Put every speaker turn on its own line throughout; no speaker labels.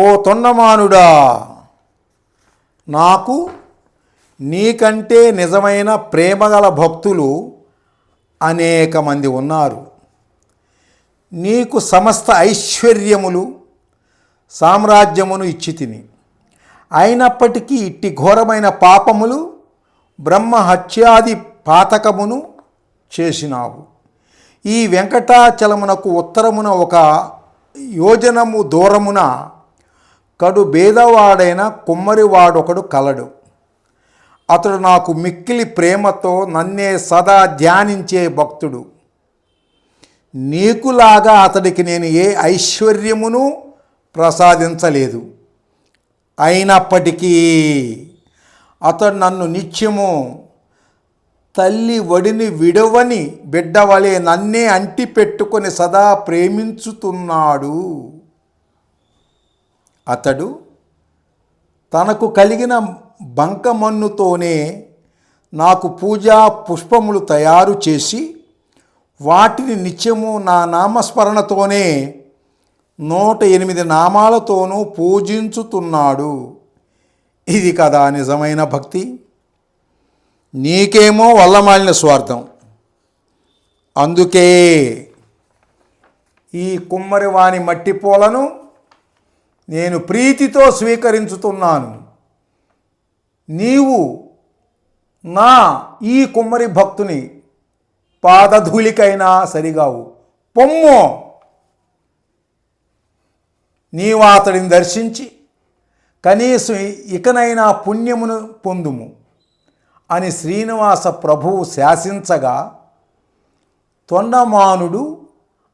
ఓ తొండమానుడా నాకు నీకంటే నిజమైన ప్రేమగల భక్తులు అనేక మంది ఉన్నారు. నీకు సమస్త ఐశ్వర్యములు సామ్రాజ్యమును ఇచ్చి తిని. అయినప్పటికీ ఇట్టి ఘోరమైన పాపములు బ్రహ్మ హత్యాది పాతకమును చేసినావు. ఈ వెంకటాచలమునకు ఉత్తరమున ఒక యోజనము దూరమున కడు భేదవాడైన కుమ్మరివాడొకడు కలడు. అతడు నాకు మిక్కిలి ప్రేమతో నన్నే సదా ధ్యానించే భక్తుడు. నీకులాగా అతడికి నేను ఏ ఐశ్వర్యమును ప్రసాదించలేదు. అయినప్పటికీ అతడు నన్ను నిత్యము తల్లి వడిని విడవని బిడ్డవలే నన్నే అంటి పెట్టుకొని సదా ప్రేమించుతున్నాడు. అతడు తనకు కలిగిన బంకమన్నుతోనే నాకు పూజా పుష్పములు తయారు చేసి వాటిని నిత్యము నా నామస్మరణతోనే నూట ఎనిమిది నామాలతోనూ పూజించుతున్నాడు. ఇది కదా నిజమైన భక్తి. నీకేమో వల్లమాలిన స్వార్థం. అందుకే ఈ కుమ్మరివాని మట్టి పూలను నేను ప్రీతితో స్వీకరించుతున్నాను. నీవు నా ఈ కుమ్మరి భక్తుని పాదధూళికైనా సరిగావు. పొమ్ము. నీవు అతడిని దర్శించి కనీసం ఇకనైనా పుణ్యమును పొందుము అని శ్రీనివాస ప్రభువు శాసించగా తొండమానుడు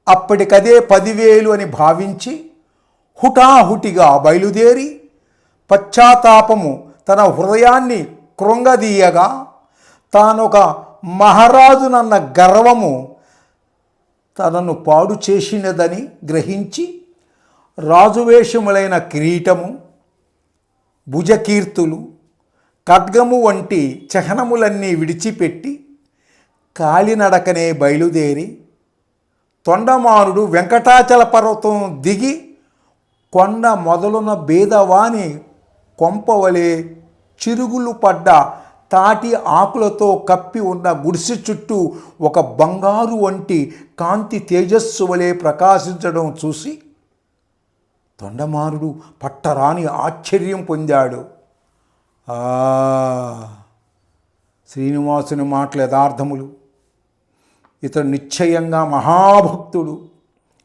అప్పటికదే పదివేలు అని భావించి హుటాహుటిగా బయలుదేరి పశ్చాత్తాపము తన హృదయాన్ని కృంగదీయగా తానొక మహారాజునన్న గర్వము తనను పాడు చేసినదని గ్రహించి రాజువేషములైన కిరీటము భుజకీర్తులు ఖడ్గము వంటి చహనములన్నీ విడిచిపెట్టి కాలినడకనే బయలుదేరి తొండమానుడు వెంకటాచల పర్వతం దిగి కొండ మొదలున బేదవాని కొంపవలే చిరుగులు పడ్డ తాటి ఆకులతో కప్పి ఉన్న గుడిసె చుట్టూ ఒక బంగారు వంటి కాంతి తేజస్సు వలె ప్రకాశించడం చూసి తొండమారుడు పట్టరాని ఆశ్చర్యం పొందాడు. ఆ శ్రీనివాసుని మాటలు యథార్థములు. ఇతడు నిశ్చయంగా మహాభక్తుడు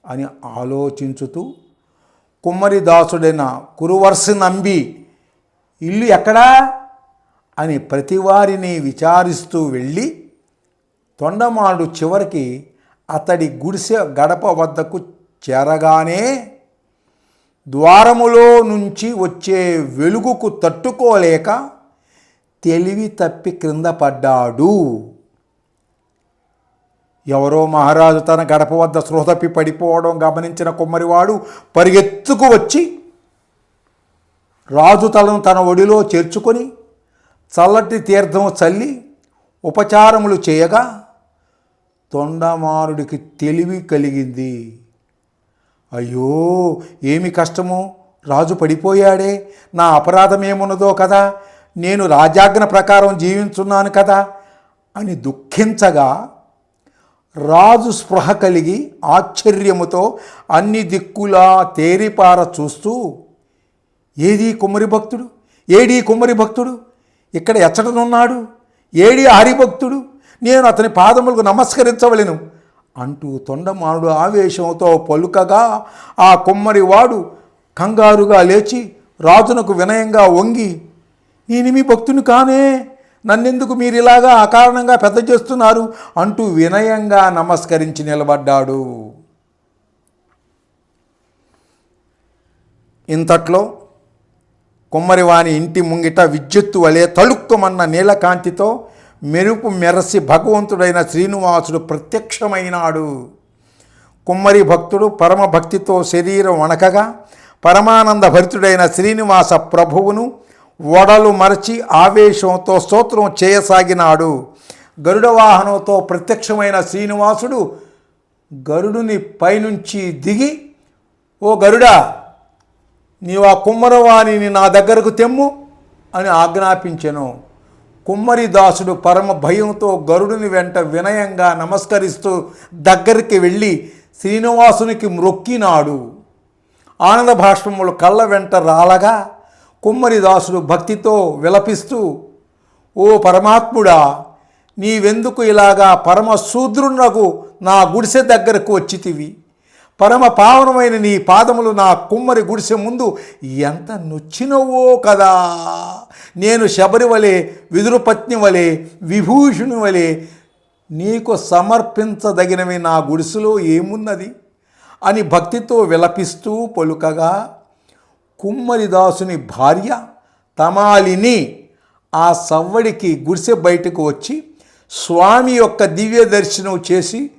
అని ఆలోచించుతూ కుమ్మరిదాసుడైన కురువర్సి నంబి ఇల్లు ఎక్కడా? అని ప్రతివారిని విచారిస్తూ వెళ్ళి తొండమాడు చివరికి అతడి గుడిసె గడప వద్దకు చేరగానే ద్వారములో నుంచి వచ్చే వెలుగుకు తట్టుకోలేక తెలివి తప్పి క్రింద పడ్డాడు. ఎవరో మహారాజు తన గడప వద్ద స్పృహ తప్పి పడిపోవడం గమనించిన కుమ్మరివాడు పరిగెత్తుకు వచ్చి రాజు తలను తన ఒడిలో చేర్చుకొని చల్లటి తీర్థం చల్లి ఉపచారములు చేయగా తొండమారుడికి తెలివి కలిగింది. అయ్యో ఏమి కష్టము? రాజు పడిపోయాడే. నా అపరాధం ఏమున్నదో కదా? నేను రాజాజ్ఞ ప్రకారం జీవించున్నాను కదా? అని దుఃఖించగా రాజు స్పృహ కలిగి ఆశ్చర్యముతో అన్ని దిక్కులా తేరిపార చూస్తూ ఏది కుమ్మరి భక్తుడు? ఏడి కుమ్మరి భక్తుడు? ఇక్కడ ఎచ్చటనున్నాడు? ఏడి హరిభక్తుడు? నేను అతని పాదములకు నమస్కరించవలను అంటూ తొండమానుడు ఆవేశంతో పలుకగా ఆ కుమ్మరివాడు కంగారుగా లేచి రాజునకు వినయంగా వంగి నేను భక్తుని కానే? నన్నెందుకు మీరు ఇలాగా అకారణంగా పెద్ద చేస్తున్నారు? అంటూ వినయంగా నమస్కరించి నిలబడ్డాడు. ఇంతట్లో కుమ్మరివాని ఇంటి ముంగిట విద్యుత్తు వలె తళుక్కుమన్న నీలకాంతితో మెరుపు మెరసి భగవంతుడైన శ్రీనివాసుడు ప్రత్యక్షమైనాడు. కుమ్మరి భక్తుడు పరమ భక్తితో శరీరం వణకగా పరమానంద భరితుడైన శ్రీనివాస ప్రభువును వడలు మరచి ఆవేశంతో స్తోత్రం చేయసాగినాడు. గరుడ వాహనంతో ప్రత్యక్షమైన శ్రీనివాసుడు గరుడుని పైనుంచి దిగి ఓ గరుడా నీవు ఆ కుమ్మరవాణిని నా దగ్గరకు తెమ్ము అని ఆజ్ఞాపించెను. కుమ్మరి దాసుడు పరమ భయంతో గరుడుని వెంట వినయంగా నమస్కరిస్తూ దగ్గరికి వెళ్ళి శ్రీనివాసునికి మ్రొక్కినాడు. ఆనంద భాష్పములు కళ్ళ వెంట రాలగా కుమ్మరిదాసుడు భక్తితో విలపిస్తూ ఓ పరమాత్ముడా నీవెందుకు ఇలాగా పరమ శూద్రునకు నా గుడిసె దగ్గరకు వచ్చితివి? పరమ పావనమైన నీ పాదములు నా కుమ్మరి గుడిసె ముందు ఎంత నొచ్చినవో కదా! నేను శబరి వలె విదురుపత్ని వలె విభూషణి వలె నీకు సమర్పించదగినవి నా గుడిసెలో ఏమున్నది? అని భక్తితో విలపిస్తూ పలుకగా కుమ్మరిదాసుని భార్య తమాలిని ఆ సవ్వడికి గుడిసె బయటకు వచ్చి స్వామి యొక్క దివ్య దర్శనం చేసి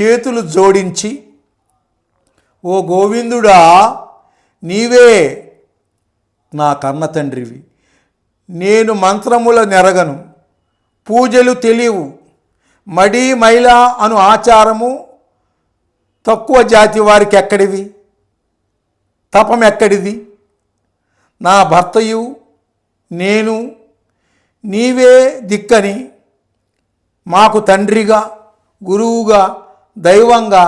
చేతులు జోడించి ఓ గోవిందుడా నీవే నా కన్న తండ్రివి. నేను మంత్రముల నెరగను పూజలు తెలియవు. మడి మైల అను ఆచారము తక్కువ జాతి వారికి ఎక్కడివి తపం ఎక్కడిది? నా భర్తయు నేను నీవే దిక్కని మాకు తండ్రిగా గురువుగా దైవంగా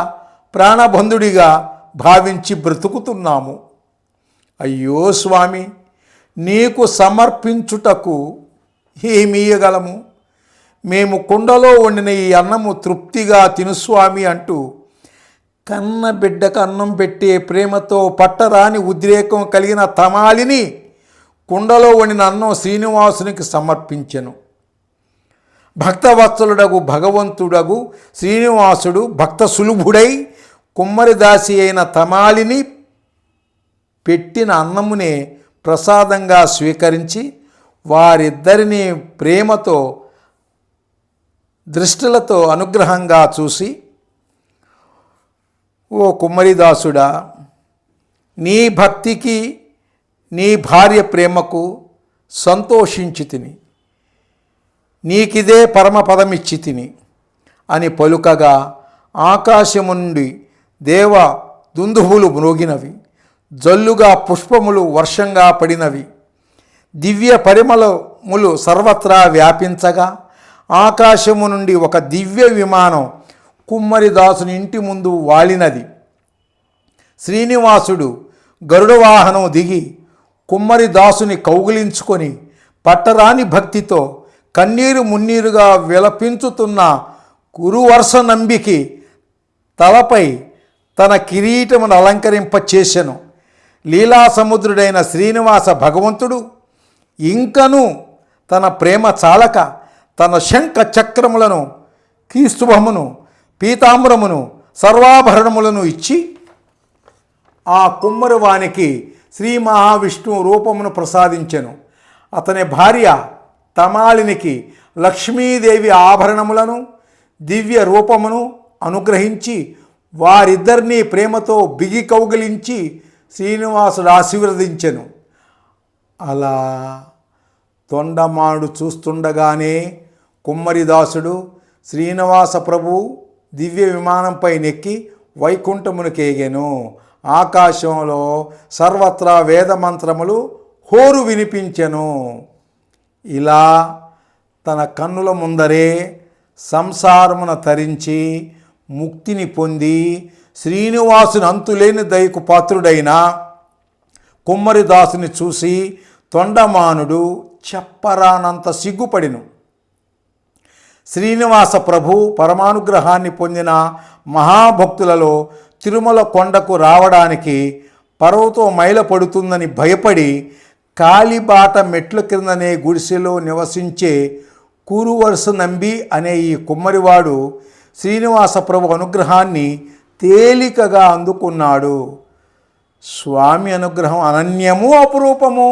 ప్రాణబంధుడిగా భావించి బ్రతుకుతున్నాము. అయ్యో స్వామి నీకు సమర్పించుటకు ఏమీయగలము మేము కుండలో వండిన ఈ అన్నము తృప్తిగా తిను స్వామి అంటూ కన్న బిడ్డకు అన్నం పెట్టే ప్రేమతో పట్టరాని ఉద్రేకం కలిగిన తమాలిని కుండలో వండిన అన్నం శ్రీనివాసునికి సమర్పించెను. భక్తవత్సలుడగు భగవంతుడగు శ్రీనివాసుడు భక్త సులుభుడై కుమ్మరిదాసి అయిన తమాలిని పెట్టిన అన్నమునే ప్రసాదంగా స్వీకరించి వారిద్దరిని ప్రేమతో దృష్టిలతో అనుగ్రహంగా చూసి ఓ కుమ్మరిదాసుడా నీ భక్తికి నీ భార్య ప్రేమకు సంతోషించి తిని. నీకిదే పరమపదమిచ్చి తిని అని పలుకగా ఆకాశము నుండి దేవ దుందుభులు మ్రోగినవి జల్లుగా పుష్పములు వర్షంగా పడినవి. దివ్య పరిమళములు సర్వత్రా వ్యాపించగా ఆకాశము నుండి ఒక దివ్య విమానం కుమ్మరిదాసుని ఇంటి ముందు వాలినది. శ్రీనివాసుడు గరుడ వాహనం దిగి కుమ్మరిదాసుని కౌగిలించుకొని పట్టరాని భక్తితో కన్నీరు మున్నీరుగా విలపించుతున్న కురువర్ష నంబికి తలపై తన కిరీటమును అలంకరింపచేసెను. లీలాసముద్రుడైన శ్రీనివాస భగవంతుడు ఇంకనూ తన ప్రేమ చాలక తన శంఖ చక్రములను కీస్తుభమును పీతాంబరమును సర్వాభరణములను ఇచ్చి ఆ కుమ్మరివానికి శ్రీ మహావిష్ణువు రూపమును ప్రసాదించెను. అతని భార్య తమాళినికి లక్ష్మీదేవి ఆభరణములను దివ్య రూపమును అనుగ్రహించి వారిద్దరినీ ప్రేమతో బిగి కౌగిలించి శ్రీనివాసుడు ఆశీర్వదించెను. అలా తొండమాడు చూస్తుండగానే కుమ్మరిదాసుడు శ్రీనివాస ప్రభు దివ్య విమానంపై నెక్కి వైకుంఠమునికేగెను. ఆకాశంలో సర్వత్రా వేదమంత్రములు హోరు వినిపించెను. ఇలా తన కన్నుల ముందరే సంసారమున తరించి ముక్తిని పొంది శ్రీనివాసుని అంతులేని దయకు పాత్రుడైన కుమ్మరిదాసుని చూసి తొండమానుడు చెప్పరానంత సిగ్గుపడిను. శ్రీనివాస ప్రభు పరమానుగ్రహాన్ని పొందిన మహాభక్తులలో తిరుమల కొండకు రావడానికి పర్వతం మైల పడుతుందని భయపడి కాలిబాట మెట్ల క్రిందనే గుడిసెలో నివసించే కూరువరుస నంబి అనే ఈ కుమ్మరివాడు శ్రీనివాస ప్రభు అనుగ్రహాన్ని తేలికగా అందుకున్నాడు. స్వామి అనుగ్రహం అనన్యము అపురూపము.